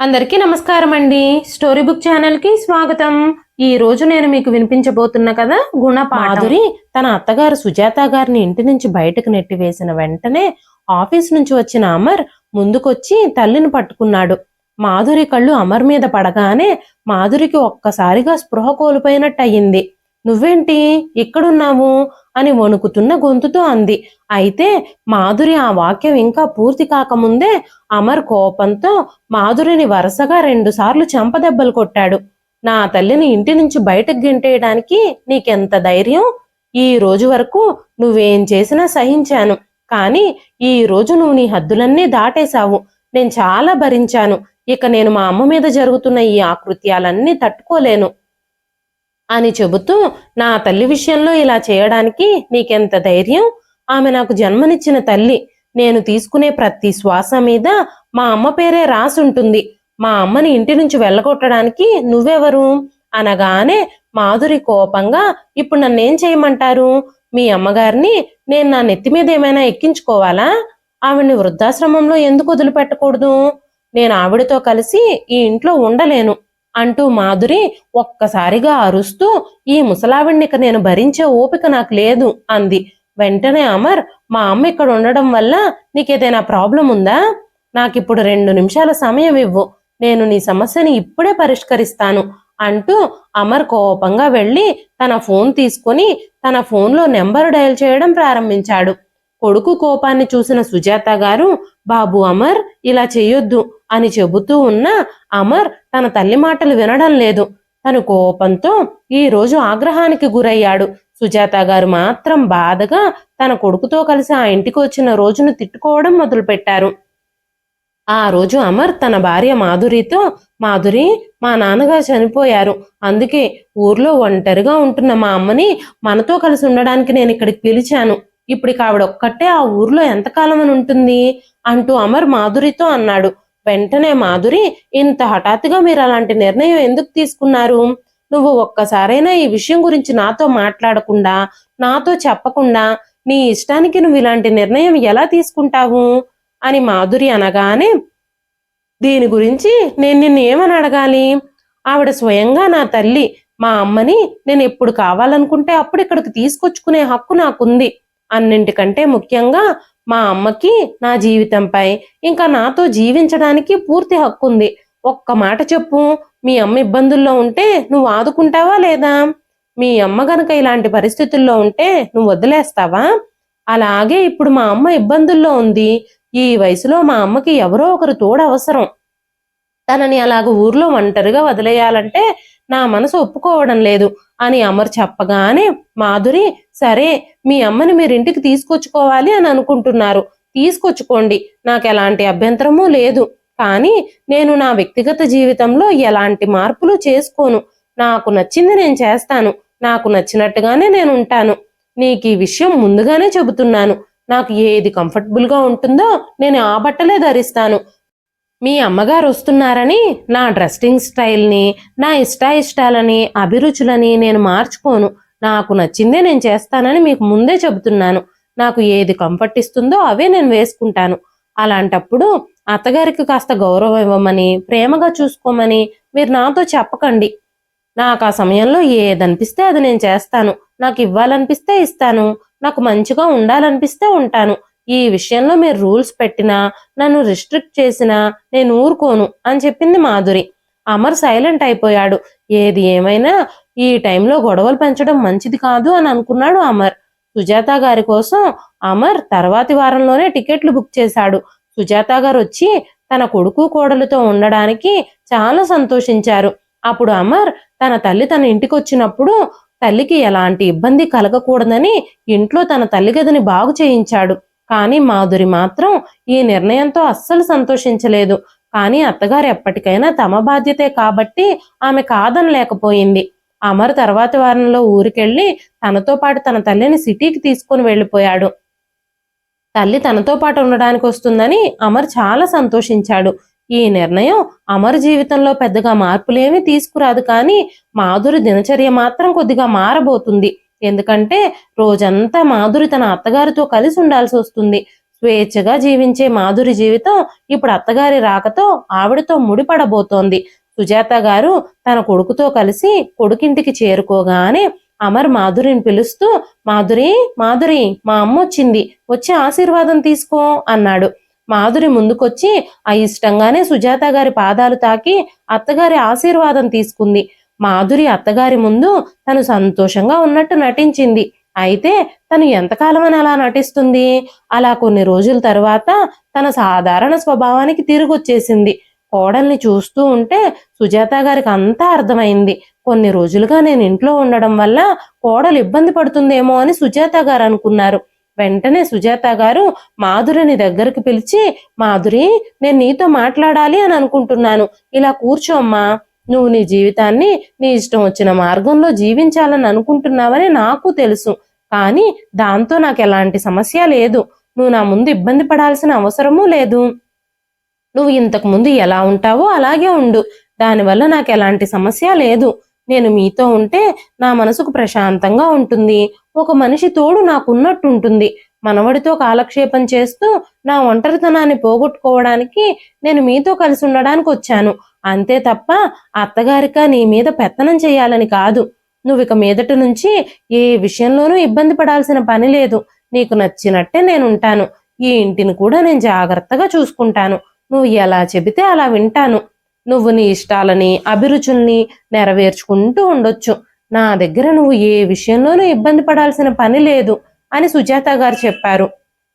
అందరికీ నమస్కారం అండి. స్టోరీ బుక్ ఛానల్కి స్వాగతం. ఈ రోజు నేను మీకు వినిపించబోతున్న కదా గుణపాధురి మాధురి తన అత్తగారు సుజాత గారిని ఇంటి నుంచి బయటకు నెట్టివేసిన వెంటనే ఆఫీస్ నుంచి వచ్చిన అమర్ ముందుకొచ్చి తల్లిని పట్టుకున్నాడు. మాధురి కళ్ళు అమర్ మీద పడగానే మాధురికి ఒక్కసారిగా స్పృహ కోల్పోయినట్టు అయ్యింది నువ్వేంటి? ఇక్కడున్నావు అని వణుకుతున్న గొంతుతో అంది. అయితే మాధురి ఆ వాక్యం ఇంకా పూర్తి కాకముందే అమర్ కోపంతో మాధురిని వరుసగా రెండుసార్లు చెంపదెబ్బలు కొట్టాడు. నా తల్లిని ఇంటి నుంచి బయటకు గెంటేయడానికి నీకెంత ధైర్యం? ఈ రోజు వరకు నువ్వేం చేసినా సహించాను. కానీ ఈ రోజు నువ్వు నీ హద్దులన్నీ దాటేశావు. నేను చాలా భరించాను. ఇక నేను మా అమ్మ మీద జరుగుతున్న ఈ ఆకృత్యాలన్నీ తట్టుకోలేను. అని చెబుతూ నా తల్లి విషయంలో ఇలా చేయడానికి నీకెంత ధైర్యం? ఆమె నాకు జన్మనిచ్చిన తల్లి. నేను తీసుకునే ప్రతి శ్వాస మీద మా అమ్మ పేరే రాసుంటుంది. మా అమ్మని ఇంటి నుంచి వెళ్ళగొట్టడానికి నువ్వెవరు? అనగానే మాధురి కోపంగా ఇప్పుడు నన్నేం చేయమంటారు? మీ అమ్మగారిని నేను నా నెత్తి మీద ఏమైనా ఎక్కించుకోవాలా? ఆవిడ్ని వృద్ధాశ్రమంలో ఎందుకు వదిలిపెట్టకూడదు? నేను ఆవిడతో కలిసి ఈ ఇంట్లో ఉండలేను. అంటూ మాధురి ఒక్కసారిగా అరుస్తూ ఈ ముసలావిడిని ఇక నేను భరించే ఓపిక నాకు లేదు అంది. వెంటనే అమర్ మా అమ్మ ఇక్కడ ఉండడం వల్ల నీకేదైనా ప్రాబ్లం ఉందా? నాకిప్పుడు రెండు నిమిషాల సమయం ఇవ్వు. నేను నీ సమస్యని ఇప్పుడే పరిష్కరిస్తాను అంటూ అమర్ కోపంగా వెళ్ళి తన ఫోన్ తీసుకొని తన ఫోన్లో నెంబర్ డయల్ చేయడం ప్రారంభించాడు. కొడుకు కోపాన్ని చూసిన సుజాత గారు బాబు అమర్ ఇలా చెయ్యొద్దు అని చెబుతూ ఉన్న అమర్ తన తల్లి మాటలు వినడం లేదు. తను కోపంతో ఈ రోజు ఆగ్రహానికి గురయ్యాడు. సుజాత గారు మాత్రం బాధగా తన కొడుకుతో కలిసి ఆ ఇంటికి వచ్చిన రోజును తిట్టుకోవడం మొదలుపెట్టారు. ఆ రోజు అమర్ తన భార్య మాధురితో మాధురి మా నాన్నగారు చనిపోయారు. అందుకే ఊర్లో ఒంటరిగా ఉంటున్న మా అమ్మని మనతో కలిసి ఉండడానికి నేను ఇక్కడికి పిలిచాను. ఇప్పుడు ఇక ఆవిడ ఒక్కటే ఆ ఊర్లో ఎంతకాలం అని ఉంటుంది? అంటూ అమర్ మాధురితో అన్నాడు. వెంటనే మాధురి ఇంత హఠాత్తుగా మీరు అలాంటి నిర్ణయం ఎందుకు తీసుకున్నారు? నువ్వు ఒక్కసారైనా ఈ విషయం గురించి నాతో మాట్లాడకుండా నాతో చెప్పకుండా నీ ఇష్టానికి నువ్వు ఇలాంటి నిర్ణయం ఎలా తీసుకుంటావు? అని మాధురి అనగానే దీని గురించి నేను నిన్ను ఏమని అడగాలి? ఆవిడ స్వయంగా నా తల్లి మా అమ్మని నేను ఎప్పుడు కావాలనుకుంటే అప్పుడు ఇక్కడికి తీసుకొచ్చుకునే హక్కు నాకుంది. అన్నింటికంటే ముఖ్యంగా మా అమ్మకి నా జీవితంపై. ఇంకా నాతో జీవించడానికి పూర్తి హక్కు ఉంది ఒక్క మాట చెప్పు మీ అమ్మ ఇబ్బందుల్లో ఉంటే నువ్వు ఆదుకుంటావా లేదా? మీ అమ్మ గనక ఇలాంటి పరిస్థితుల్లో ఉంటే నువ్వు వదిలేస్తావా? అలాగే ఇప్పుడు మా అమ్మ ఇబ్బందుల్లో ఉంది. ఈ వయసులో మా అమ్మకి ఎవరో ఒకరు తోడు అవసరం తనని అలాగ ఊర్లో ఒంటరిగా వదిలేయాలంటే నా మనసు ఒప్పుకోవడం లేదు అని అమర్ చెప్పగానే మాధురి సరే మీ అమ్మని మీరు ఇంటికి తీసుకొచ్చుకోవాలి అని అనుకుంటున్నారు. తీసుకొచ్చుకోండి. నాకు ఎలాంటి అభ్యంతరమూ లేదు. కానీ నేను నా వ్యక్తిగత జీవితంలో ఎలాంటి మార్పులు చేసుకోను. నాకు నచ్చింది నేను చేస్తాను. నాకు నచ్చినట్టుగానే నేను ఉంటాను. నీకు ఈ విషయం ముందుగానే చెబుతున్నాను. నాకు ఏది కంఫర్టబుల్గా ఉంటుందో నేను ఆ బట్టలే ధరిస్తాను. మీ అమ్మగారు వస్తున్నారని నా డ్రెస్సింగ్ స్టైల్ని నా ఇష్టాయిష్టాలని అభిరుచులని నేను మార్చుకోను. నాకు నచ్చిందే నేను చేస్తానని మీకు ముందే చెబుతున్నాను. నాకు ఏది కంఫర్ట్ ఇస్తుందో అవే నేను వేసుకుంటాను. అలాంటప్పుడు అత్తగారికి కాస్త గౌరవం ఇవ్వమని ప్రేమగా చూసుకోమని మీరు నాతో చెప్పకండి. నాకు ఆ సమయంలో ఏదనిపిస్తే అది నేను చేస్తాను. నాకు ఇవ్వాలనిపిస్తే ఇస్తాను. నాకు మంచిగా ఉండాలనిపిస్తే ఉంటాను. ఈ విషయంలో మీరు రూల్స్ పెట్టినా నన్ను రిస్ట్రిక్ట్ చేసినా నేను ఊరుకోను అని చెప్పింది మాధురి. అమర్ సైలెంట్ అయిపోయాడు. ఏది ఏమైనా ఈ టైంలో గొడవలు పెంచడం మంచిది కాదు అని అనుకున్నాడు అమర్. సుజాత గారి కోసం అమర్ తర్వాతి వారంలోనే టికెట్లు బుక్ చేశాడు. సుజాత గారు వచ్చి తన కొడుకు కోడలతో ఉండడానికి చాలా సంతోషించారు. అప్పుడు అమర్ తన తల్లి తన ఇంటికి వచ్చినప్పుడు తల్లికి ఎలాంటి ఇబ్బంది కలగకూడదని ఇంట్లో తన తల్లి గదిని బాగు చేయించాడు. కానీ మాధురి మాత్రం ఈ నిర్ణయంతో అస్సలు సంతోషించలేదు. కానీ అత్తగారు ఎప్పటికైనా తమ బాధ్యతే కాబట్టి ఆమె కాదనలేకపోయింది. అమర్ తర్వాత వారంలో ఊరికెళ్ళి తనతో పాటు తన తల్లిని సిటీకి తీసుకుని వెళ్ళిపోయాడు. తల్లి తనతో పాటు ఉండడానికి వస్తుందని అమర్ చాలా సంతోషించాడు. ఈ నిర్ణయం అమర్ జీవితంలో పెద్దగా మార్పులేమీ తీసుకురాదు కానీ మాధురి దినచర్య మాత్రం కొద్దిగా మారబోతుంది. ఎందుకంటే రోజంతా మాధురి తన అత్తగారితో కలిసి ఉండాల్సి వస్తుంది. స్వేచ్ఛగా జీవించే మాధురి జీవితం ఇప్పుడు అత్తగారి రాకతో ఆవిడతో ముడిపడబోతోంది. సుజాత గారు తన కొడుకుతో కలిసి కొడుకింటికి చేరుకోగానే అమర్ మాధురిని పిలుస్తూ మాధురి మాధురి మా అమ్మ వచ్చింది వచ్చి ఆశీర్వాదం తీసుకో అన్నాడు. మాధురి ముందుకొచ్చి ఆ ఇష్టంగానే సుజాత గారి పాదాలు తాకి అత్తగారి ఆశీర్వాదం తీసుకుంది. మాధురి అత్తగారి ముందు తను సంతోషంగా ఉన్నట్టు నటించింది. అయితే తను ఎంతకాలం అని అలా నటిస్తుంది? అలా కొన్ని రోజుల తర్వాత తన సాధారణ స్వభావానికి తిరిగొచ్చేసింది. వచ్చేసింది కోడల్ని చూస్తూ ఉంటే సుజాత గారికి అంతా అర్థమైంది. కొన్ని రోజులుగా నేను ఇంట్లో ఉండడం వల్ల కోడలు ఇబ్బంది పడుతుందేమో అని సుజాత గారు అనుకున్నారు. వెంటనే సుజాత గారు మాధురిని దగ్గరకు పిలిచి మాధురి నేను నీతో మాట్లాడాలి అని అనుకుంటున్నాను. ఇలా కూర్చోమ్మా నువ్వు నీ జీవితాన్ని నీ ఇష్టం వచ్చిన మార్గంలో జీవించాలని అనుకుంటున్నావని నాకు తెలుసు. కానీ దాంతో నాకు ఎలాంటి సమస్య లేదు. నువ్వు నా ముందు ఇబ్బంది పడాల్సిన అవసరమూ లేదు. నువ్వు ఇంతకుముందు ఎలా ఉంటావో అలాగే ఉండు. దానివల్ల నాకు ఎలాంటి సమస్య లేదు. నేను మీతో ఉంటే నా మనసుకు ప్రశాంతంగా ఉంటుంది. ఒక మనిషి తోడు నాకున్నట్టుంటుంది మనవడితో కాలక్షేపం చేస్తూ నా ఒంటరితనాన్ని పోగొట్టుకోవడానికి నేను మీతో కలిసి ఉండడానికి వచ్చాను. అంతే తప్ప అత్తగారిక నీ మీద పెత్తనం చేయాలని కాదు. నువ్వు ఇక మీదటి నుంచి ఏ విషయంలోనూ ఇబ్బంది పడాల్సిన పని లేదు. నీకు నచ్చినట్టే నేను ఉంటాను. ఈ ఇంటిని కూడా నేను జాగ్రత్తగా చూసుకుంటాను. నువ్వు ఎలా చెబితే అలా వింటాను. నువ్వు నీ ఇష్టాలని అభిరుచుల్ని నెరవేర్చుకుంటూ ఉండొచ్చు. నా దగ్గర నువ్వు ఏ విషయంలోనూ ఇబ్బంది పడాల్సిన పని లేదు అని సుజాత గారు చెప్పారు.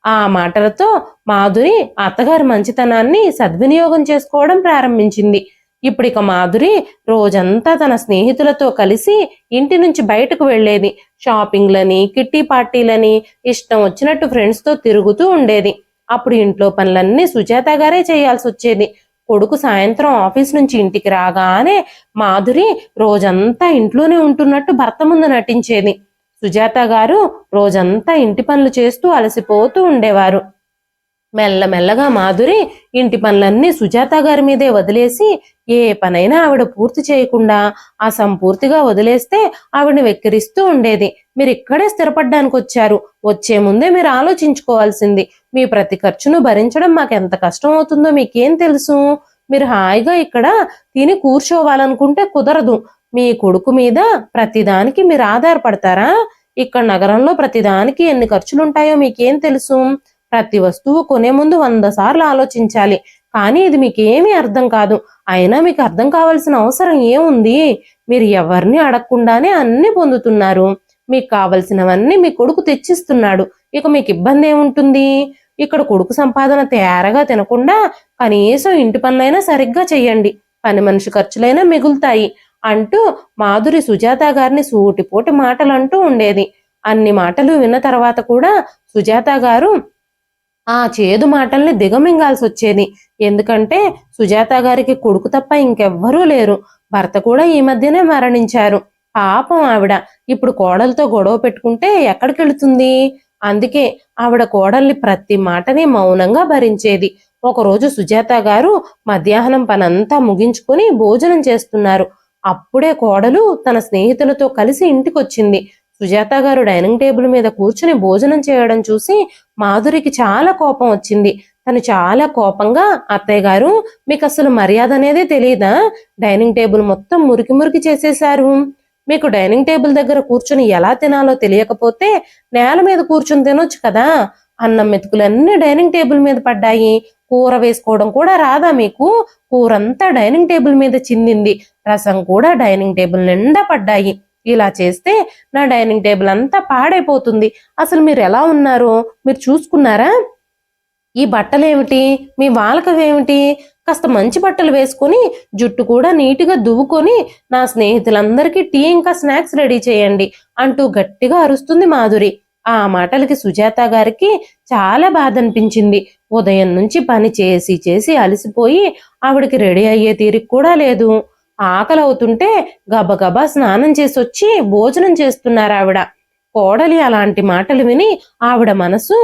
ఆ మాటలతో మాధురి అత్తగారి మంచితనాన్ని సద్వినియోగం చేసుకోవడం ప్రారంభించింది. ఇప్పుడిక మాధురి రోజంతా తన స్నేహితులతో కలిసి ఇంటి నుంచి బయటకు వెళ్ళేది షాపింగ్లని కిట్టి పార్టీలని ఇష్టం వచ్చినట్టు ఫ్రెండ్స్తో తిరుగుతూ ఉండేది. అప్పుడు ఇంట్లో పనులన్నీ సుజాత గారే చేయాల్సి వచ్చేది. కొడుకు సాయంత్రం ఆఫీస్ నుంచి ఇంటికి రాగానే మాధురి రోజంతా ఇంట్లోనే ఉంటున్నట్టు భర్త ముందు నటించేది. సుజాత గారు రోజంతా ఇంటి పనులు చేస్తూ అలసిపోతూ ఉండేవారు. మెల్లమెల్లగా మాధురి ఇంటి పనులన్నీ సుజాత గారి మీదే వదిలేసి ఏ పనైనా ఆవిడ పూర్తి చేయకుండా అసంపూర్తిగా వదిలేస్తే ఆవిడని వెక్కిరిస్తూ ఉండేది. మీరు ఇక్కడే స్థిరపడ్డానికి వచ్చారు. వచ్చే ముందే మీరు ఆలోచించుకోవాల్సింది. మీ ప్రతి ఖర్చును భరించడం మాకు ఎంత కష్టం అవుతుందో మీకేం తెలుసు? మీరు హాయిగా ఇక్కడ తిని కూర్చోవాలనుకుంటే కుదరదు. మీ కొడుకు మీద ప్రతిదానికి మీరు ఆధారపడతారా? ఇక్కడ నగరంలో ప్రతిదానికి ఎన్ని ఖర్చులుంటాయో మీకేం తెలుసు? ప్రతి వస్తువు కొనే ముందు వంద సార్లు ఆలోచించాలి. కానీ ఇది మీకేమీ అర్థం కాదు. అయినా మీకు అర్థం కావాల్సిన అవసరం ఏముంది? మీరు ఎవరిని అడగకుండానే అన్ని పొందుతున్నారు. మీకు కావలసినవన్నీ మీ కొడుకు తెచ్చిస్తున్నాడు. ఇక మీకు ఇబ్బంది ఏముంటుంది? ఇక్కడ కొడుకు సంపాదన తేరగా తినకుండా కనీసం ఇంటి పనులైనా సరిగ్గా చెయ్యండి. పని మనిషి ఖర్చులైనా మిగులుతాయి అంటూ మాధురి సుజాత గారిని సూటిపోటి మాటలు అంటూ ఉండేది. అన్ని మాటలు విన్న తర్వాత కూడా సుజాత గారు ఆ చేదు మాటల్ని దిగమింగాల్సి వచ్చేది ఎందుకంటే సుజాత గారికి కొడుకు తప్ప ఇంకెవ్వరూ లేరు. భర్త కూడా ఈ మధ్యనే మరణించారు. పాపం ఆవిడ. ఇప్పుడు కోడలతో గొడవ పెట్టుకుంటే ఎక్కడికి వెళుతుంది అందుకే ఆవిడ కోడల్ని ప్రతి మాటని మౌనంగా భరించేది. ఒకరోజు సుజాత గారు మధ్యాహ్నం పనంతా ముగించుకొని భోజనం చేస్తున్నారు. అప్పుడే కోడలు తన స్నేహితులతో కలిసి ఇంటికొచ్చింది. సుజాత గారు డైనింగ్ టేబుల్ మీద కూర్చుని భోజనం చేయడం చూసి మాధురికి చాలా కోపం వచ్చింది. తను చాలా కోపంగా అత్తయ్య గారు మీకు అసలు మర్యాద అనేదే తెలియదా డైనింగ్ టేబుల్ మొత్తం మురికి మురికి చేసేశారు. మీకు డైనింగ్ టేబుల్ దగ్గర కూర్చుని ఎలా తినాలో తెలియకపోతే నేల మీద కూర్చుని తినొచ్చు కదా? అన్నం మెతుకులన్నీ డైనింగ్ టేబుల్ మీద పడ్డాయి. కూర వేసుకోవడం కూడా రాదా మీకు? కూరంతా డైనింగ్ టేబుల్ మీద చిందింది. రసం కూడా డైనింగ్ టేబుల్ నిండా పడ్డాయి. ఇలా చేస్తే నా డైనింగ్ టేబుల్ అంతా పాడైపోతుంది. అసలు మీరు ఎలా ఉన్నారు? మీరు చూసుకున్నారా? ఈ బట్టలేమిటి? మీ వాలకవేమిటి? కాస్త మంచి బట్టలు వేసుకొని జుట్టు కూడా నీట్గా దువ్వుకొని నా స్నేహితులందరికీ టీ ఇంకా స్నాక్స్ రెడీ చేయండి అంటూ గట్టిగా అరుస్తుంది మాధురి. ఆ మాటలకి సుజాత గారికి చాలా బాధ అనిపించింది ఉదయం నుంచి పని చేసి చేసి అలసిపోయి ఆవిడకి రెడీ అయ్యే తీరిక కూడా లేదు. ఆకలి అవుతుంటే గబగబా స్నానం చేసి వచ్చి భోజనం చేస్తున్నారు ఆవిడ కోడలి అలాంటి మాటలు విని ఆవిడ మనసు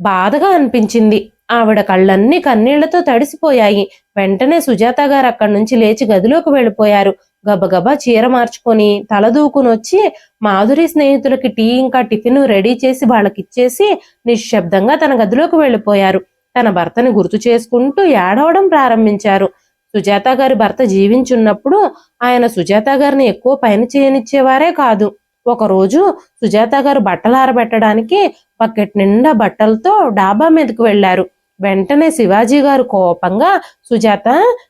బాధగా అనిపించింది. ఆవిడ కళ్ళన్నీ కన్నీళ్ళతో తడిసిపోయాయి. వెంటనే సుజాత గారు అక్కడి నుంచి లేచి గదిలోకి వెళ్ళిపోయారు. గబగబా చీర మార్చుకొని తలదూకుని వచ్చి మాధురి స్నేహితులకి టీ ఇంకా టిఫిన్ రెడీ చేసి వాళ్ళకి ఇచ్చేసి నిశ్శబ్దంగా తన గదిలోకి వెళ్ళిపోయారు. తన భర్తని గుర్తు చేసుకుంటూ ఏడవడం ప్రారంభించారు. సుజాత గారి భర్త జీవించున్నప్పుడు ఆయన సుజాత గారిని ఎక్కువ పైన చేయనిచ్చేవారే కాదు. ఒకరోజు సుజాత గారు బట్టలు ఆరబెట్టడానికి బకెట్ నిండా బట్టలతో డాబా మీదకు వెళ్ళారు వెంటనే శివాజీ గారు కోపంగా సుజాత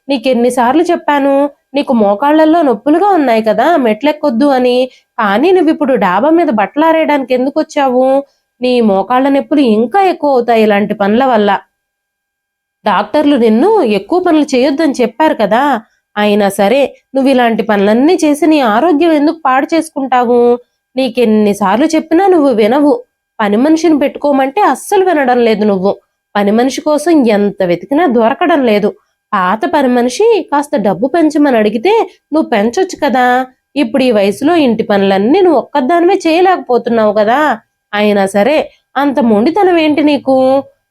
నీకెన్నిసార్లు చెప్పాను నీకు మోకాళ్ళలో నొప్పులుగా ఉన్నాయి కదా మెట్లెక్కొద్దు అని. కానీ నువ్వు ఇప్పుడు డాబా మీద బట్టలు ఆరేయడానికి ఎందుకు వచ్చావు? నీ మోకాళ్ళ నొప్పులు ఇంకా ఎక్కువ అవుతాయి ఇలాంటి పనుల వల్ల. డాక్టర్లు నిన్ను ఎక్కువ పనులు చేయొద్దని చెప్పారు కదా. అయినా సరే నువ్వు ఇలాంటి పనులన్నీ చేసి నీ ఆరోగ్యం ఎందుకు పాడు చేసుకుంటావు? నీకెన్నిసార్లు చెప్పినా నువ్వు వినవు. పని మనిషిని పెట్టుకోమంటే అస్సలు వినడం లేదు నువ్వు. పని మనిషి కోసం ఎంత వెతికినా దొరకడం లేదు. పాత పని మనిషి కాస్త డబ్బు పెంచమని అడిగితే నువ్వు పెంచొచ్చు కదా. ఇప్పుడు ఈ వయసులో ఇంటి పనులన్నీ నువ్వు ఒక్కదానివే చేయలేకపోతున్నావు కదా. అయినా సరే అంత మొండితనం ఏంటి నీకు?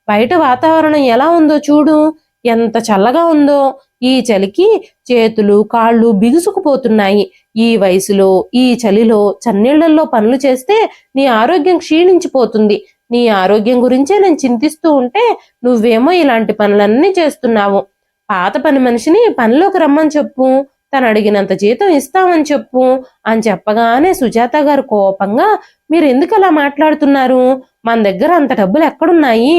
బయట వాతావరణం ఎలా ఉందో చూడు. ఎంత చల్లగా ఉందో. ఈ చలికి చేతులు కాళ్ళు బిగుసుకుపోతున్నాయి. ఈ వయసులో ఈ చలిలో చన్నీళ్ళలో పనులు చేస్తే నీ ఆరోగ్యం క్షీణించిపోతుంది. నీ ఆరోగ్యం గురించే నేను చింతిస్తూ ఉంటే నువ్వేమో ఇలాంటి పనులన్నీ చేస్తున్నావు. పాత పని మనిషిని పనిలోకి రమ్మని చెప్పు. తను అడిగినంత జీతం ఇస్తామని చెప్పు అని చెప్పగానే సుజాత గారు కోపంగా మీరు ఎందుకు అలా మాట్లాడుతున్నారు? మన దగ్గర అంత డబ్బులు ఎక్కడున్నాయి?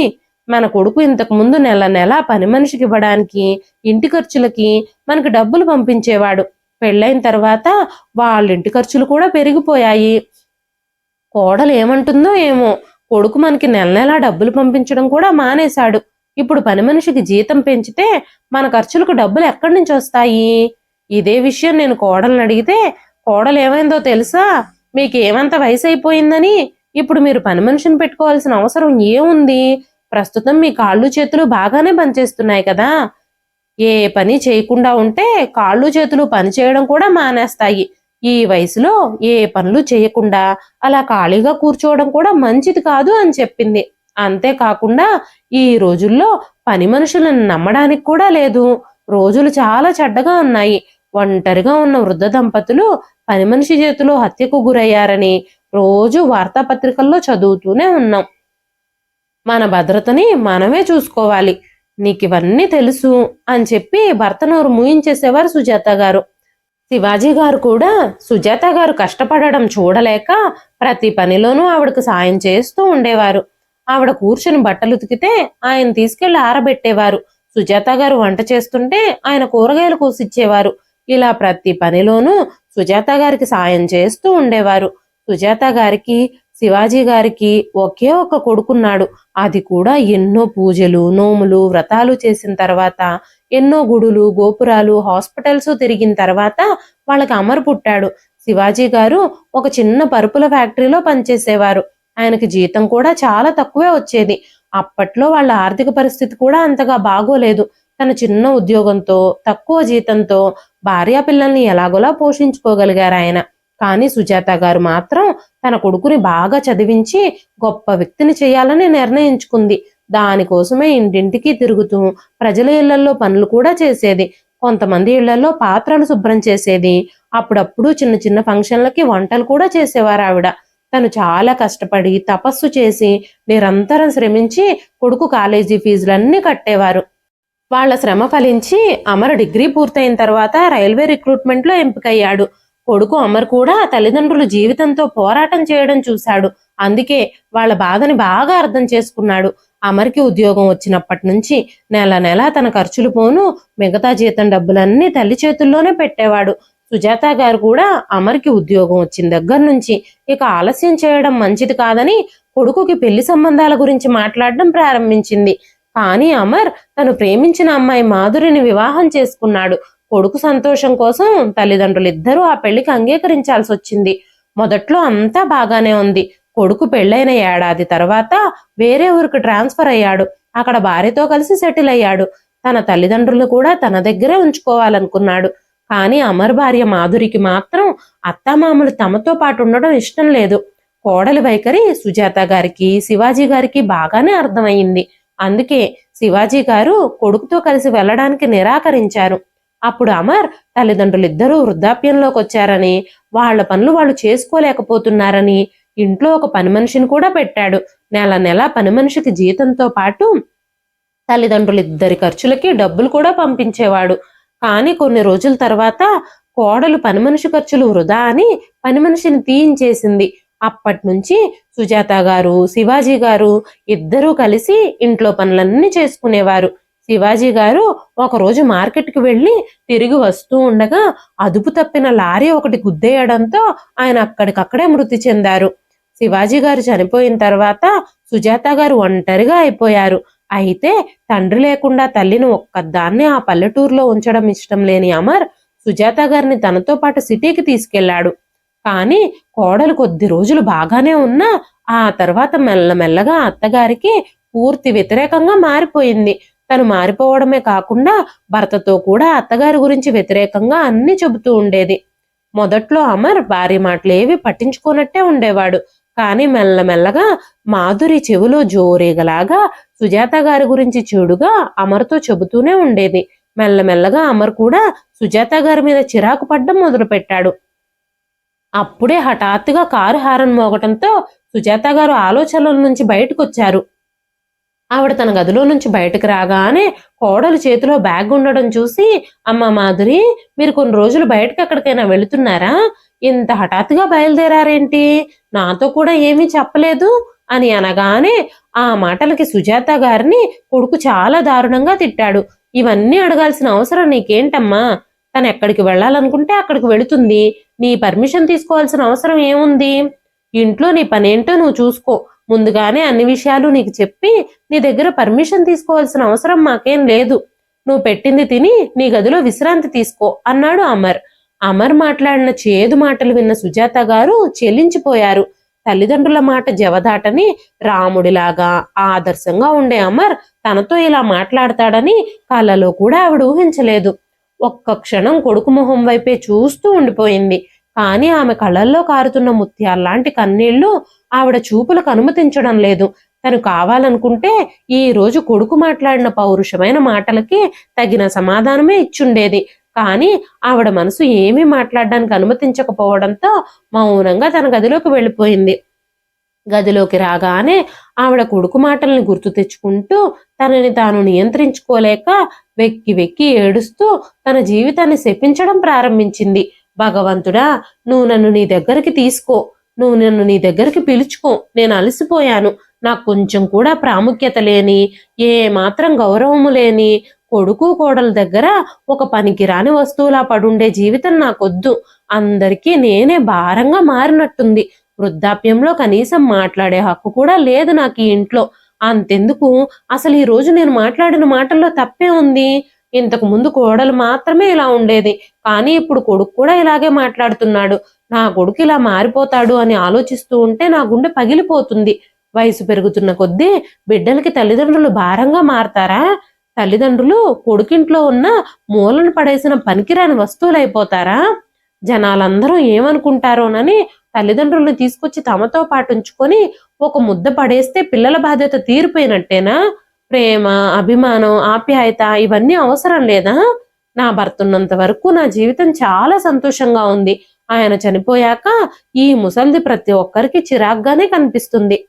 మన కొడుకు ఇంతకు ముందు నెల నెల పని మనిషికి ఇవ్వడానికి ఇంటి ఖర్చులకి మనకి డబ్బులు పంపించేవాడు. పెళ్ళైన తర్వాత వాళ్ళ ఇంటి ఖర్చులు కూడా పెరిగిపోయాయి. కోడలు ఏమంటుందో ఏమో. కొడుకు మనకి నెల నెలా డబ్బులు పంపించడం కూడా మానేశాడు. ఇప్పుడు పని మనిషికి జీతం పెంచితే మన ఖర్చులకు డబ్బులు ఎక్కడి నుంచి వస్తాయి? ఇదే విషయం నేను కోడల్ని అడిగితే కోడలు ఏమైందో తెలుసా? మీకు ఏమంత వయసు అయిపోయిందని ఇప్పుడు మీరు పని మనిషిని పెట్టుకోవాల్సిన అవసరం ఏముంది? ప్రస్తుతం మీ కాళ్ళు చేతులు బాగానే పనిచేస్తున్నాయి కదా. ఏ పని చేయకుండా ఉంటే కాళ్ళు చేతులు పని చేయడం కూడా మానేస్తాయి. ఈ వయసులో ఏ పనులు చేయకుండా అలా ఖాళీగా కూర్చోవడం కూడా మంచిది కాదు అని చెప్పింది. అంతేకాకుండా ఈ రోజుల్లో పని మనుషులను నమ్మడానికి కూడా లేదు. రోజులు చాలా చెడ్డగా ఉన్నాయి. ఒంటరిగా ఉన్న వృద్ధ దంపతులు పని మనిషి చేతిలో హత్యకు గురయ్యారని రోజు వార్తాపత్రికల్లో చదువుతూనే ఉన్నాం. మన భద్రతని మనమే చూసుకోవాలి. నీకు ఇవన్నీ తెలుసు అని చెప్పి భర్త నోరు మూయించేసేవారు సుజాత గారు. శివాజీ గారు కూడా సుజాత గారు కష్టపడడం చూడలేక ప్రతి పనిలోనూ ఆవిడకు సాయం చేస్తూ ఉండేవారు. ఆవిడ కూర్చుని బట్టలు ఉతికితే ఆయన తీసుకెళ్ళి ఆరబెట్టేవారు. సుజాత గారు వంట చేస్తుంటే ఆయన కూరగాయలు కోసిచ్చేవారు. ఇలా ప్రతి పనిలోనూ సుజాత గారికి సాయం చేస్తూ ఉండేవారు. సుజాత గారికి శివాజీ గారికి ఒకే ఒక కొడుకున్నాడు. అది కూడా ఎన్నో పూజలు నోములు వ్రతాలు చేసిన తర్వాత ఎన్నో గుడులు గోపురాలు హాస్పిటల్స్ తిరిగిన తర్వాత వాళ్ళకి అమర్ పుట్టాడు. శివాజీ గారు ఒక చిన్న పరుపుల ఫ్యాక్టరీలో పనిచేసేవారు. ఆయనకి జీతం కూడా చాలా తక్కువే వచ్చేది. అప్పట్లో వాళ్ళ ఆర్థిక పరిస్థితి కూడా అంతగా బాగోలేదు. తన చిన్న ఉద్యోగంతో తక్కువ జీతంతో భార్యా పిల్లల్ని ఎలాగోలా పోషించుకోగలిగారు ఆయన. కానీ సుజాత గారు మాత్రం తన కొడుకుని బాగా చదివించి గొప్ప వ్యక్తిని చేయాలని నిర్ణయించుకుంది. దానికోసమే ఇంటింటికి తిరుగుతూ ప్రజల ఇళ్ళలో పనులు కూడా చేసేది. కొంతమంది ఇళ్ళలో పాత్రలు శుభ్రం చేసేది. అప్పుడప్పుడు చిన్న చిన్న ఫంక్షన్లకి వంటలు కూడా చేసేవారు ఆవిడ. తను చాలా కష్టపడి తపస్సు చేసి నిరంతరం శ్రమించి కొడుకు కాలేజీ ఫీజులన్నీ కట్టేవారు. వాళ్ళ శ్రమ ఫలించి అమర్ డిగ్రీ పూర్తయిన తర్వాత రైల్వే రిక్రూట్మెంట్లో ఎంపికయ్యాడు. కొడుకు అమర్ కూడా తల్లిదండ్రులు జీవితంతో పోరాటం చేయడం చూశాడు. అందుకే వాళ్ళ బాధని బాగా అర్థం చేసుకున్నాడు. అమర్కి ఉద్యోగం వచ్చినప్పటి నుంచి నెల నెల తన ఖర్చులు పోను మిగతా జీతం డబ్బులన్నీ తల్లి చేతుల్లోనే పెట్టేవాడు. సుజాత గారు కూడా అమర్కి ఉద్యోగం వచ్చిన దగ్గర నుంచి ఇక ఆలస్యం చేయడం మంచిది కాదని కొడుకుకి పెళ్ళి సంబంధాల గురించి మాట్లాడడం ప్రారంభించింది. కానీ అమర్ తను ప్రేమించిన అమ్మాయి మాధురిని వివాహం చేసుకున్నాడు. కొడుకు సంతోషం కోసం తల్లిదండ్రులు ఇద్దరూ ఆ పెళ్ళికి అంగీకరించాల్సి వచ్చింది మొదట్లో అంతా బాగానే ఉంది. కొడుకు పెళ్ళైన ఏడాది తర్వాత వేరే ఊరికి ట్రాన్స్ఫర్ అయ్యాడు. అక్కడ భార్యతో కలిసి సెటిల్ అయ్యాడు. తన తల్లిదండ్రులు కూడా తన దగ్గరే ఉంచుకోవాలనుకున్నాడు. కానీ అమర్ భార్య మాధురికి మాత్రం అత్తామామలు తమతో పాటు ఉండడం ఇష్టం లేదు. కోడలి వైఖరి సుజాత గారికి శివాజీ గారికి బాగానే అర్థమయ్యింది. అందుకే శివాజీ గారు కొడుకుతో కలిసి వెళ్ళడానికి నిరాకరించారు. అప్పుడు అమర్ తల్లిదండ్రులు ఇద్దరూ వృద్ధాప్యంలోకి వచ్చారని వాళ్ళ పనులు వాళ్ళు చేసుకోలేకపోతున్నారని ఇంట్లో ఒక పని మనిషిని కూడా పెట్టాడు. నెల నెల పని మనిషికి జీతంతో పాటు తల్లిదండ్రులు ఇద్దరి ఖర్చులకి డబ్బులు కూడా పంపించేవాడు. కానీ కొన్ని రోజుల తర్వాత కోడలు పని మనిషి ఖర్చులు వృధా అని పని మనిషిని తీయించేసింది. అప్పటి నుంచి సుజాత గారు శివాజీ గారు ఇద్దరూ కలిసి ఇంట్లో పనులన్నీ చేసుకునేవారు. శివాజీ గారు ఒకరోజు మార్కెట్కి వెళ్ళి తిరిగి వస్తూ ఉండగా అదుపు తప్పిన లారీ ఒకటి గుద్దేయడంతో ఆయన అక్కడికక్కడే మృతి చెందారు. శివాజీ గారు చనిపోయిన తర్వాత సుజాత గారు ఒంటరిగా అయిపోయారు. అయితే తండ్రి లేకుండా తల్లిని ఒక్కదాన్నే ఆ పల్లెటూరులో ఉంచడం ఇష్టం లేని అమర్ సుజాత గారిని తనతో పాటు సిటీకి తీసుకెళ్ళాడు. కానీ కోడలు కొద్ది రోజులు బాగానే ఉన్నా ఆ తర్వాత మెల్లమెల్లగా అత్తగారికి పూర్తి వ్యతిరేకంగా మారిపోయింది. తను మారిపోవడమే కాకుండా భర్తతో కూడా అత్తగారి గురించి వ్యతిరేకంగా అన్ని చెబుతూ ఉండేది. మొదట్లో అమర్ భార్య మాటలు ఏవి పట్టించుకోనట్టే ఉండేవాడు. కానీ మెల్లమెల్లగా మాధురి చెవిలో జోరేగలాగా సుజాత గారి గురించి చెడుగా అమర్తో చెబుతూనే ఉండేది. మెల్లమెల్లగా అమర్ కూడా సుజాత గారి మీద చిరాకు పడ్డం మొదలుపెట్టాడు. అప్పుడే హఠాత్తుగా కారు హారన్ మోగటంతో సుజాత గారు ఆలోచనల నుంచి బయటకొచ్చారు. ఆవిడ తన గదిలో నుంచి బయటకు రాగానే కోడలు చేతిలో బ్యాగ్ ఉండడం చూసి అమ్మ మాధురి మీరు కొన్ని రోజులు బయటకు ఎక్కడికైనా వెళుతున్నారా? ఇంత హఠాత్తుగా బయలుదేరారేంటి? నాతో కూడా ఏమీ చెప్పలేదు అని అనగానే ఆ మాటలకి సుజాత గారిని కొడుకు చాలా దారుణంగా తిట్టాడు. ఇవన్నీ అడగాల్సిన అవసరం నీకేంటమ్మా? తను ఎక్కడికి వెళ్ళాలనుకుంటే అక్కడికి వెళుతుంది. నీ పర్మిషన్ తీసుకోవాల్సిన అవసరం ఏముంది? ఇంట్లో నీ పనేంటో నువ్వు చూసుకో. ముందుగానే అన్ని విషయాలు నీకు చెప్పి నీ దగ్గర పర్మిషన్ తీసుకోవాల్సిన అవసరం మాకేం లేదు. నువ్వు పెట్టింది తిని నీ గదిలో విశ్రాంతి తీసుకో అన్నాడు అమర్. అమర్ మాట్లాడిన చేదు మాటలు విన్న సుజాత గారు చెల్లించిపోయారు తల్లిదండ్రుల మాట జవదాటని రాముడిలాగా ఆదర్శంగా ఉండే అమర్ తనతో ఇలా మాట్లాడతాడని కలలో కూడా ఆవిడ ఊహించలేదు. ఒక్క క్షణం కొడుకు మొహం వైపే చూస్తూ ఉండిపోయింది. కానీ ఆమె కళ్ళల్లో కారుతున్న ముత్యాల్లాంటి కన్నీళ్ళు ఆవిడ చూపులకు అనుమతించడం లేదు. తను కావాలనుకుంటే ఈ రోజు కొడుకు మాట్లాడిన పౌరుషమైన మాటలకి తగిన సమాధానమే ఇచ్చుండేది. కానీ ఆవిడ మనసు ఏమీ మాట్లాడడానికి అనుమతించకపోవడంతో మౌనంగా తన గదిలోకి వెళ్ళిపోయింది. గదిలోకి రాగానే ఆవిడ కొడుకు మాటల్ని గుర్తు తెచ్చుకుంటూ తనని తాను నియంత్రించుకోలేక వెక్కి వెక్కి ఏడుస్తూ తన జీవితాన్ని శపించడం ప్రారంభించింది. భగవంతుడా నువ్వు నన్ను నీ దగ్గరికి తీసుకో. నువ్వు నన్ను నీ దగ్గరికి పిలుచుకో. నేను అలసిపోయాను. నాకు కొంచెం కూడా ప్రాముఖ్యత లేని ఏ మాత్రం గౌరవము లేని కొడుకు కోడల దగ్గర ఒక పనికిరాని వస్తువులా పడుండే జీవితం నాకొద్దు. అందరికీ నేనే భారంగా మారినట్టుంది. వృద్ధాప్యంలో కనీసం మాట్లాడే హక్కు కూడా లేదు నాకు ఈ ఇంట్లో. అంతెందుకు? అసలు ఈరోజు నేను మాట్లాడిన మాటల్లో తప్పే ఉంది? ఇంతకు ముందు కోడలు మాత్రమే ఇలా ఉండేది. కానీ ఇప్పుడు కొడుకు కూడా ఇలాగే మాట్లాడుతున్నాడు. నా కొడుకు ఇలా మారిపోతాడు అని ఆలోచిస్తూ ఉంటే నా గుండె పగిలిపోతుంది. వయసు పెరుగుతున్న కొద్దీ బిడ్డలకి తల్లిదండ్రులు భారంగా మారతారా? తల్లిదండ్రులు కొడుకింట్లో ఉన్న మూలను పడేసిన పనికిరాని వస్తువులు అయిపోతారా జనాలందరూ ఏమనుకుంటారోనని తల్లిదండ్రులను తీసుకొచ్చి తమతో పాటు ఉంచుకొని ఒక ముద్ద పడేస్తే పిల్లల బాధ్యత తీరిపోయినట్టేనా? ప్రేమ అభిమానం ఆప్యాయత ఇవన్నీ అవసరం లేదా? నా భర్త ఉన్నంత వరకు నా జీవితం చాలా సంతోషంగా ఉంది. ఆయన చనిపోయాక ఈ ముసల్ది ప్రతి ఒక్కరికి చిరాగ్గానే కనిపిస్తుంది.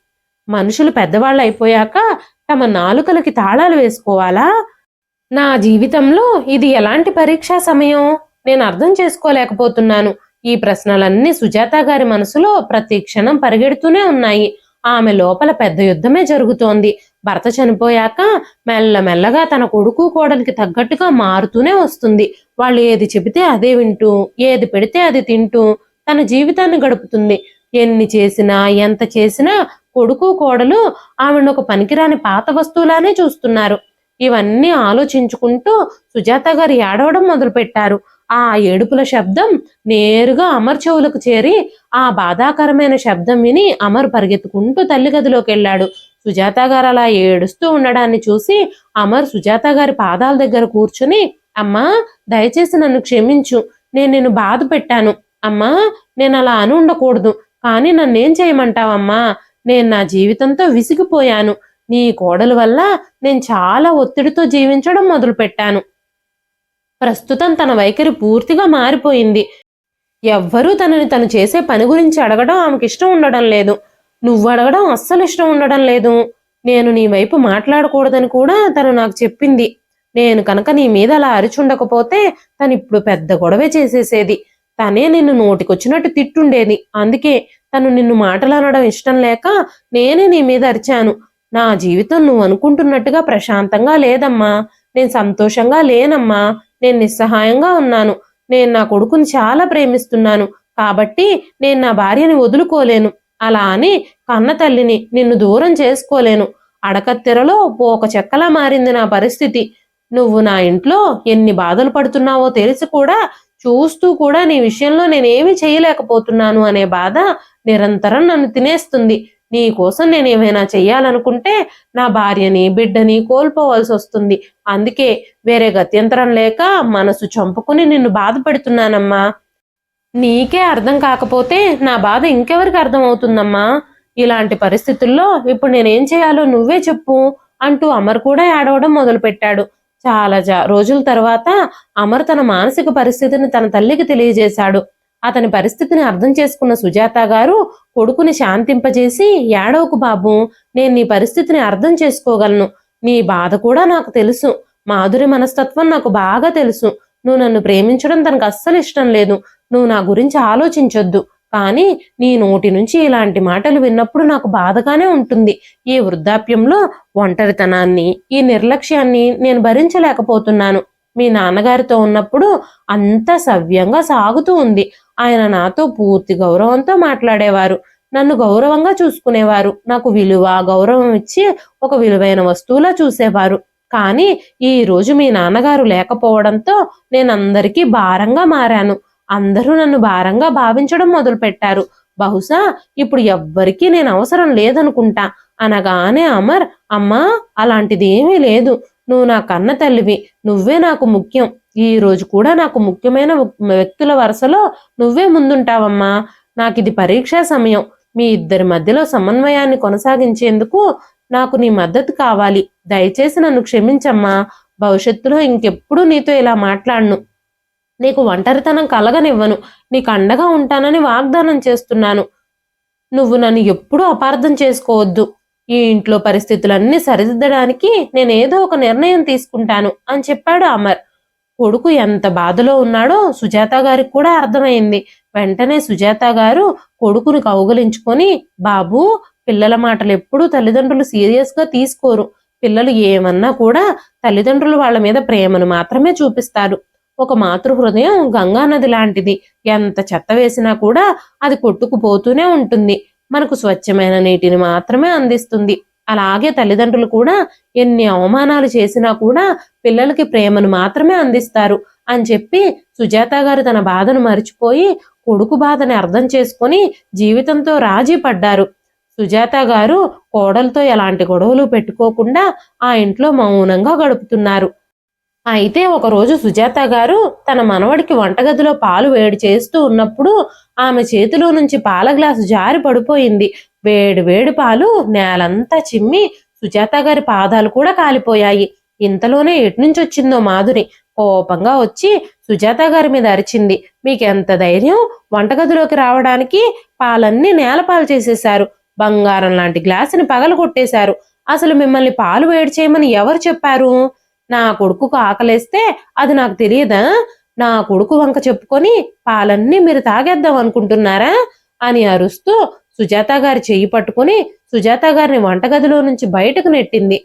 మనుషులు పెద్దవాళ్ళు అయిపోయాక తమ నాలుకలకి తాళాలు వేసుకోవాలా? నా జీవితంలో ఇది ఎలాంటి పరీక్షా సమయం? నేను అర్థం చేసుకోలేకపోతున్నాను. ఈ ప్రశ్నలన్నీ సుజాత గారి మనసులో ప్రతి క్షణం పరిగెడుతూనే ఉన్నాయి. ఆమె లోపల పెద్ద యుద్ధమే జరుగుతోంది. భర్త చనిపోయాక మెల్లమెల్లగా తన కొడుకు కోడలికి తగ్గట్టుగా మారుతూనే వస్తుంది. వాళ్ళు ఏది చెబితే అదే వింటూ ఏది పెడితే అది తింటూ తన జీవితాన్ని గడుపుతుంది. ఎన్ని చేసినా ఎంత చేసినా కొడుకు కోడలు ఆమెను ఒక పనికిరాని పాత వస్తువులానే చూస్తున్నారు. ఇవన్నీ ఆలోచించుకుంటూ సుజాత గారు ఏడవడం మొదలుపెట్టారు. ఆ ఏడుపుల శబ్దం నేరుగా అమర్ చెవులకు చేరి ఆ బాధాకరమైన శబ్దం విని అమర్ పరిగెత్తుకుంటూ తల్లి గదిలోకి వెళ్ళాడు సుజాత గారు అలా ఏడుస్తూ ఉండడాన్ని చూసి అమర్ సుజాత గారి పాదాల దగ్గర కూర్చుని అమ్మా దయచేసి నన్ను క్షమించు. నేను నిన్ను బాధ పెట్టాను. అమ్మా నేను అలా అని ఉండకూడదు. కానీ నన్నేం చేయమంటావమ్మా? నేను నా జీవితంతో విసిగిపోయాను. నీ కోడల వల్ల నేను చాలా ఒత్తిడితో జీవించడం మొదలుపెట్టాను ప్రస్తుతం తన వైఖరి పూర్తిగా మారిపోయింది. ఎవ్వరూ తనని తను చేసే పని గురించి అడగడం ఆమెకి ఇష్టం ఉండడం లేదు. నువ్వు అడగడం అస్సలు ఇష్టం ఉండడం లేదు. నేను నీ వైపు మాట్లాడకూడదని కూడా తను నాకు చెప్పింది. నేను కనుక నీ మీద అలా అరిచుండకపోతే తను ఇప్పుడు పెద్ద గొడవే చేసేసేది. తనే నిన్ను నోటికొచ్చినట్టు తిట్టుండేది. అందుకే తను నిన్ను మాటలు అనడం ఇష్టం లేక నేనే నీ మీద అరిచాను. నా జీవితం నువ్వు అనుకుంటున్నట్టుగా ప్రశాంతంగా లేదమ్మా. నేను సంతోషంగా లేనమ్మా. నేను నిస్సహాయంగా ఉన్నాను. నేను నా కొడుకుని చాలా ప్రేమిస్తున్నాను. కాబట్టి నేను నా భార్యని వదులుకోలేను. అలా అని కన్న తల్లిని నిన్ను దూరం చేసుకోలేను. అడకత్తెరలో ఒక చెక్కలా మారింది నా పరిస్థితి. నువ్వు నా ఇంట్లో ఎన్ని బాధలు పడుతున్నావో తెలిసి కూడా చూస్తూ కూడా నీ విషయంలో నేనేమి చేయలేకపోతున్నాను అనే బాధ నిరంతరం నన్ను తినేస్తుంది. నీ కోసం నేను ఏమైనా చెయ్యాలనుకుంటే నా భార్యని బిడ్డని కోల్పోవాల్సి వస్తుంది. అందుకే వేరే గత్యంతరం లేక మనసు చంపుకుని నిన్ను బాధ పెడుతున్నానమ్మా నీకే అర్థం కాకపోతే నా బాధ ఇంకెవరికి అర్థమవుతుందమ్మా? ఇలాంటి పరిస్థితుల్లో ఇప్పుడు నేనేం చేయాలో నువ్వే చెప్పు అంటూ అమర్ కూడా ఏడవడం మొదలుపెట్టాడు. చాలా జా రోజుల తర్వాత అమర్ తన మానసిక పరిస్థితిని తన తల్లికి తెలియజేశాడు. అతని పరిస్థితిని అర్థం చేసుకున్న సుజాత గారు కొడుకుని శాంతింపజేసి ఏడవకు బాబు నేను నీ పరిస్థితిని అర్థం చేసుకోగలను. నీ బాధ కూడా నాకు తెలుసు. మాధురి మనస్తత్వం నాకు బాగా తెలుసు. నువ్వు నన్ను ప్రేమించడం తనకు అస్సలు ఇష్టం లేదు. నువ్వు నా గురించి ఆలోచించొద్దు. కానీ నీ నోటి నుంచి ఇలాంటి మాటలు విన్నప్పుడు నాకు బాధగానే ఉంటుంది. ఈ వృద్ధాప్యంలో ఒంటరితనాన్ని ఈ నిర్లక్ష్యాన్ని నేను భరించలేకపోతున్నాను. మీ నాన్నగారితో ఉన్నప్పుడు అంత సవ్యంగా సాగుతూ ఉంది. ఆయన నాతో పూర్తి గౌరవంతో మాట్లాడేవారు. నన్ను గౌరవంగా చూసుకునేవారు. నాకు విలువ గౌరవం ఇచ్చి ఒక విలువైన వస్తువులా చూసేవారు. కానీ ఈ రోజు మీ నాన్నగారు లేకపోవడంతో నేను అందరికీ భారంగా మారాను. అందరూ నన్ను భారంగా భావించడం మొదలుపెట్టారు. బహుశా ఇప్పుడు ఎవ్వరికీ నేను అవసరం లేదనుకుంటా. అనగానే అమర్ అమ్మా అలాంటిది ఏమీ లేదు. నువ్వు నా కన్న తల్లివి నువ్వే నాకు ముఖ్యం. ఈ రోజు కూడా నాకు ముఖ్యమైన వ్యక్తుల వరుసలో నువ్వే ముందుంటావమ్మా. నాకు ఇది పరీక్షా సమయం. మీ ఇద్దరి మధ్యలో సమన్వయాన్ని కొనసాగించేందుకు నాకు నీ మద్దతు కావాలి. దయచేసి నన్ను క్షమించమ్మా. భవిష్యత్తులో ఇంకెప్పుడు నీతో ఇలా మాట్లాడను. నీకు ఒంటరితనం కలగనివ్వను. నీకు అండగా ఉంటానని వాగ్దానం చేస్తున్నాను. నువ్వు నన్ను ఎప్పుడూ అపార్థం చేసుకోవద్దు. ఈ ఇంట్లో పరిస్థితులన్నీ సరిదిద్దడానికి నేను ఏదో ఒక నిర్ణయం తీసుకుంటాను అని చెప్పాడు అమర్. కొడుకు ఎంత బాధలో ఉన్నాడో సుజాత గారికి కూడా అర్థమైంది. వెంటనే సుజాత గారు కొడుకుని కౌగలించుకొని బాబు పిల్లల మాటలు ఎప్పుడూ తల్లిదండ్రులు సీరియస్గా తీసుకోరు. పిల్లలు ఏమన్నా కూడా తల్లిదండ్రులు వాళ్ళ మీద ప్రేమను మాత్రమే చూపిస్తారు. ఒక మాతృ హృదయం గంగా నది లాంటిది. ఎంత చెత్త వేసినా కూడా అది కొట్టుకుపోతూనే ఉంటుంది. మనకు స్వచ్ఛమైన నీటిని మాత్రమే అందిస్తుంది. అలాగే తల్లిదండ్రులు కూడా ఎన్ని అవమానాలు చేసినా కూడా పిల్లలకి ప్రేమను మాత్రమే అందిస్తారు అని చెప్పి సుజాత గారు తన బాధను మర్చిపోయి కొడుకు బాధని అర్థం చేసుకొని జీవితంతో రాజీ పడ్డారు. సుజాత గారు కోడలతో ఎలాంటి గొడవలు పెట్టుకోకుండా ఆ ఇంట్లో మౌనంగా గడుపుతున్నారు. అయితే ఒకరోజు సుజాత గారు తన మనవడికి వంటగదిలో పాలు వేడి చేస్తూ ఉన్నప్పుడు ఆమె చేతిలో నుంచి పాల గ్లాసు జారి పడిపోయింది. వేడి వేడి పాలు నేలంతా చిమ్మి సుజాత గారి పాదాలు కూడా కాలిపోయాయి. ఇంతలోనే ఎటునుంచి వచ్చిందో మాధురి కోపంగా వచ్చి సుజాత గారి మీద అరిచింది. మీకెంత ధైర్యం? వంటగదిలోకి రావడానికి పాలన్నీ నేలపాలు చేసేశారు. బంగారం లాంటి గ్లాసుని పగలు కొట్టేశారు అసలు మిమ్మల్ని పాలు వేడి చేయమని ఎవరు చెప్పారు? నా కొడుకుకు ఆకలేస్తే అది నాకు తెలియదా? నా కొడుకు వంక చెప్పుకొని పాలన్నీ మీరు తాగేద్దాం అనుకుంటున్నారా? అని అరుస్తూ సుజాత గారి చెయ్యి పట్టుకుని సుజాత గారిని వంటగదిలో నుంచి బయటకు నెట్టింది.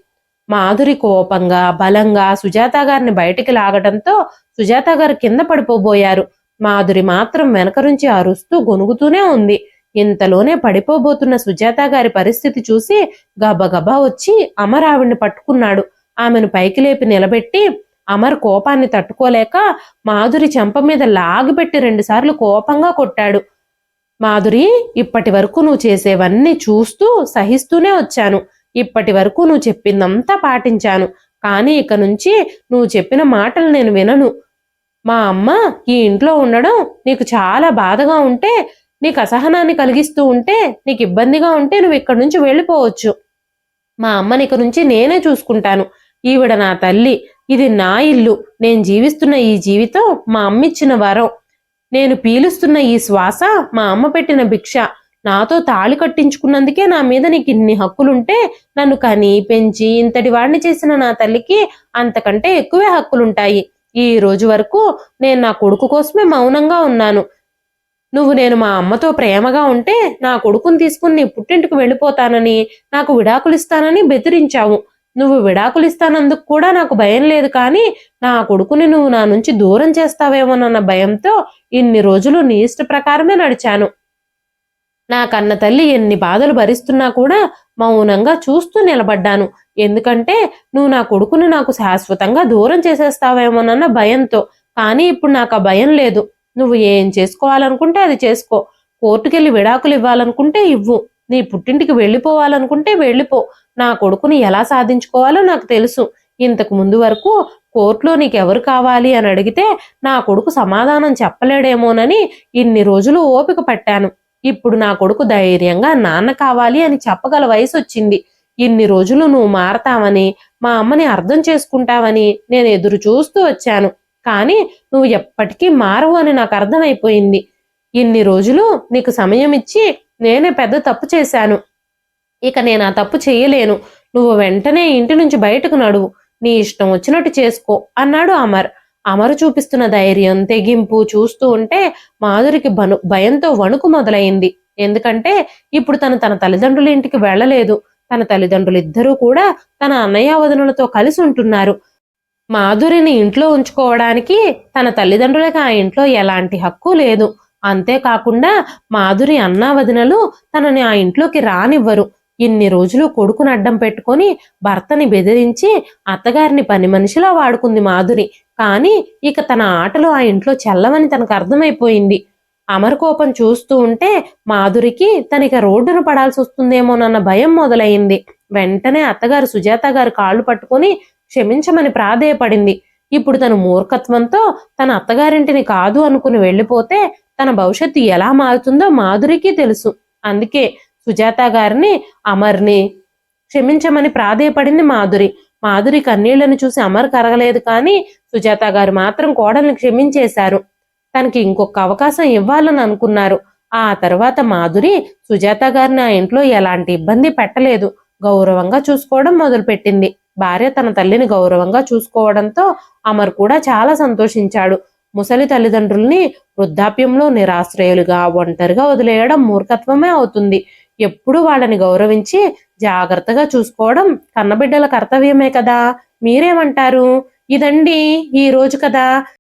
మాధురి కోపంగా బలంగా సుజాత గారిని బయటికి లాగడంతో సుజాత గారు కింద పడిపోబోయారు. మాధురి మాత్రం వెనక నుంచి అరుస్తూ గొనుగుతూనే ఉంది. ఇంతలోనే పడిపోబోతున్న సుజాత గారి పరిస్థితి చూసి గబగబా వచ్చి అమర్ పట్టుకున్నాడు. ఆమెను పైకి లేపి నిలబెట్టి అమర్ కోపాన్ని తట్టుకోలేక మాధురి చెంప మీద లాగిపెట్టి రెండుసార్లు కోపంగా కొట్టాడు. మాధురి ఇప్పటి వరకు నువ్వు చేసేవన్నీ చూస్తూ సహిస్తూనే వచ్చాను. ఇప్పటి వరకు నువ్వు చెప్పిందంతా పాటించాను. కానీ ఇక నుంచి నువ్వు చెప్పిన మాటలు నేను వినను. మా అమ్మ ఈ ఇంట్లో ఉండడం నీకు చాలా బాధగా ఉంటే నీకు అసహనాన్ని కలిగిస్తూ ఉంటే నీకు ఇబ్బందిగా ఉంటే నువ్వు ఇక్కడి నుంచి వెళ్ళిపోవచ్చు. మా అమ్మని ఇక నుంచి నేనే చూసుకుంటాను. ఈవిడ నా తల్లి ఇది నా ఇల్లు. నేను జీవిస్తున్న ఈ జీవితం మా అమ్మ ఇచ్చిన వరం. నేను పీలుస్తున్న ఈ శ్వాస మా అమ్మ పెట్టిన భిక్ష. నాతో తాళి కట్టించుకున్నందుకే నా మీద నీకు ఇన్ని హక్కులుంటే నన్ను కని పెంచి ఇంతటి వాడిని చేసిన నా తల్లికి అంతకంటే ఎక్కువే హక్కులుంటాయి. ఈ రోజు వరకు నేను నా కొడుకు కోసమే మౌనంగా ఉన్నాను. నువ్వు నేను మా అమ్మతో ప్రేమగా ఉంటే నా కొడుకుని తీసుకుని నీ పుట్టింటికి వెళ్ళిపోతానని నాకు విడాకులు ఇస్తానని బెదిరించావు. నువ్వు విడాకులు ఇస్తానందుకు కూడా నాకు భయం లేదు కానీ నా కొడుకుని నువ్వు నా నుంచి దూరం చేస్తావేమోనన్న భయంతో ఇన్ని రోజులు నీ ఇష్ట ప్రకారమే నడిచాను. నా కన్న తల్లి ఎన్ని బాధలు భరిస్తున్నా కూడా మౌనంగా చూస్తూ నిలబడ్డాను. ఎందుకంటే నువ్వు నా కొడుకుని నాకు శాశ్వతంగా దూరం చేసేస్తావేమోనన్న భయంతో. కానీ ఇప్పుడు నాకు ఆ భయం లేదు. నువ్వు ఏం చేసుకోవాలనుకుంటే అది చేసుకో. కోర్టుకెళ్ళి విడాకులు ఇవ్వాలనుకుంటే ఇవ్వు. నీ పుట్టింటికి వెళ్ళిపోవాలనుకుంటే వెళ్ళిపో. నా కొడుకుని ఎలా సాధించుకోవాలో నాకు తెలుసు. ఇంతకు ముందు వరకు కోర్టులో నీకెవరు కావాలి అని అడిగితే నా కొడుకు సమాధానం చెప్పలేడేమోనని ఇన్ని రోజులు ఓపిక పట్టాను. ఇప్పుడు నా కొడుకు ధైర్యంగా నాన్న కావాలి అని చెప్పగల వయసు వచ్చింది. ఇన్ని రోజులు నువ్వు మారతావని మా అమ్మని అర్థం చేసుకుంటావని నేను ఎదురు చూస్తూ వచ్చాను. కానీ నువ్వు ఎప్పటికీ మారవు అని నాకు అర్థమైపోయింది. ఇన్ని రోజులు నీకు సమయం ఇచ్చి నేనే పెద్ద తప్పు చేశాను. ఇక నేను ఆ తప్పు చేయలేను. నువ్వు వెంటనే ఇంటి నుంచి బయటకు నడువు నీ ఇష్టం వచ్చినట్టు చేసుకో అన్నాడు అమర్. అమరు చూపిస్తున్న ధైర్యం తెగింపు చూస్తూ ఉంటే మాధురికి బను భయంతో వణుకు మొదలైంది. ఎందుకంటే ఇప్పుడు తను తన తల్లిదండ్రుల ఇంటికి వెళ్ళలేదు. తన తల్లిదండ్రులు ఇద్దరూ కూడా తన అన్నయ్య వదనులతో కలిసి ఉంటున్నారు. మాధురిని ఇంట్లో ఉంచుకోవడానికి తన తల్లిదండ్రులకు ఆ ఇంట్లో ఎలాంటి హక్కు లేదు. అంతేకాకుండా మాధురి అన్నా వదినలు తనని ఆ ఇంట్లోకి రానివ్వరు. ఇన్ని రోజులు కొడుకుని అడ్డం పెట్టుకొని భర్తని బెదిరించి అత్తగారిని పని మనిషిలా వాడుకుంది మాధురి. కానీ ఇక తన ఆటలు ఆ ఇంట్లో చెల్లవని తనకు అర్థమైపోయింది. అమర్ కోపం చూస్తూ ఉంటే మాధురికి తనకి రోడ్డున పడాల్సి వస్తుందేమోనన్న భయం మొదలైంది. వెంటనే అత్తగారు సుజాత గారు కాళ్ళు పట్టుకొని క్షమించమని ప్రాధేయపడింది. ఇప్పుడు తన మూర్ఖత్వంతో తన అత్తగారింటిని కాదు అనుకుని వెళ్ళిపోతే తన భవిష్యత్తు ఎలా మారుతుందో మాధురికి తెలుసు. అందుకే సుజాత గారిని అమర్ని క్షమించమని ప్రాధేయపడింది మాధురి. మాధురి కన్నీళ్ళను చూసి అమర్ కరగలేదు కానీ సుజాత గారు మాత్రం కోడల్ని క్షమించేశారు. తనకి ఇంకొక అవకాశం ఇవ్వాలని అనుకున్నారు. ఆ తర్వాత మాధురి సుజాత గారిని ఆ ఇంట్లో ఎలాంటి ఇబ్బంది పెట్టలేదు. గౌరవంగా చూసుకోవడం మొదలుపెట్టింది. భార్య తన తల్లిని గౌరవంగా చూసుకోవడంతో అమర్ కూడా చాలా సంతోషించాడు. ముసలి తల్లిదండ్రుల్ని వృద్ధాప్యంలో నిరాశ్రయులుగా ఒంటరిగా వదిలేయడం మూర్ఖత్వమే అవుతుంది. ఎప్పుడు వాళ్ళని గౌరవించి జాగ్రత్తగా చూసుకోవడం కన్నబిడ్డల కర్తవ్యమే కదా. మీరేమంటారు? ఇదండి ఈ రోజు కదా.